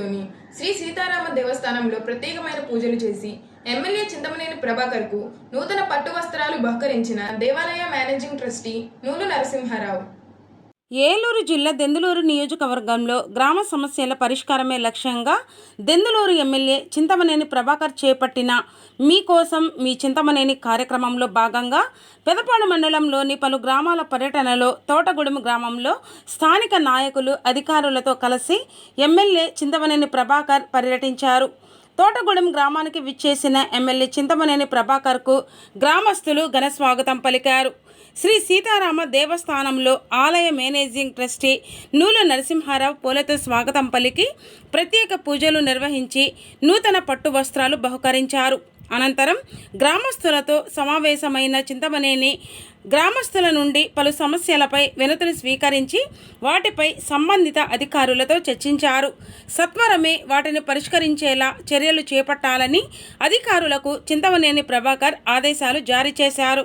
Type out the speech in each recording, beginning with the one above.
పట్టణంలోని శ్రీ సీతారామ దేవస్థానంలో ప్రత్యేకమైన పూజలు చేసి ఎమ్మెల్యే చింతమనేని ప్రభాకర్కు నూతన పట్టు వస్త్రాలు బహకరించిన దేవాలయ మేనేజింగ్ ట్రస్టీ నూలు నరసింహారావు. ఏలూరు జిల్లా దెందులూరు నియోజకవర్గంలో గ్రామ సమస్యల పరిష్కారమే లక్ష్యంగా దెందులూరు ఎమ్మెల్యే చింతమనేని ప్రభాకర్ చేపట్టిన మీకోసం మీ చింతమనేని కార్యక్రమంలో భాగంగా పెదపాడు మండలంలోని పలు గ్రామాల పర్యటనలో తోటగూడెం గ్రామంలో స్థానిక నాయకులు అధికారులతో కలిసి ఎమ్మెల్యే చింతమనేని ప్రభాకర్ పర్యటించారు. తోటగూడెం గ్రామానికి విచ్చేసిన ఎమ్మెల్యే చింతమనేని ప్రభాకర్కు గ్రామస్తులు ఘన స్వాగతం పలికారు. శ్రీ సీతారామ దేవస్థానంలో ఆలయ మేనేజింగ్ ట్రస్టీ నూలు నరసింహారావు పూలతో స్వాగతం పలికి ప్రత్యేక పూజలు నిర్వహించి నూతన పట్టు వస్త్రాలు బహుకరించారు. అనంతరం గ్రామస్తులతో సమావేశమైన చింతమనేని గ్రామస్తుల నుండి పలు సమస్యలపై వినతులు స్వీకరించి వాటిపై సంబంధిత అధికారులతో చర్చించారు. సత్వరమే వాటిని పరిష్కరించేలా చర్యలు చేపట్టాలని అధికారులకు చింతమనేని ప్రభాకర్ ఆదేశాలు జారీ చేశారు.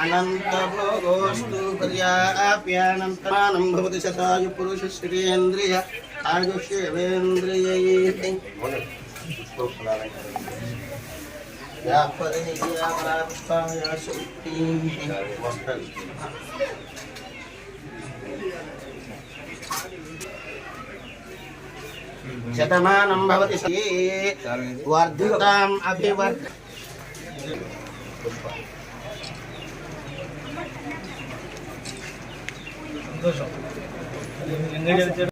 अनन्तभोगोऽस्तु पर्याप्यानन्तमानं भवति शतायु पुरुषश्रेन्द्रिय आयुष्यवेन्द्रियैः व्यापरियापरापुष्पाय सुक्तिः शतमानं भवति सये वर्धिताम् अभिवर्ध 歌手，应该就。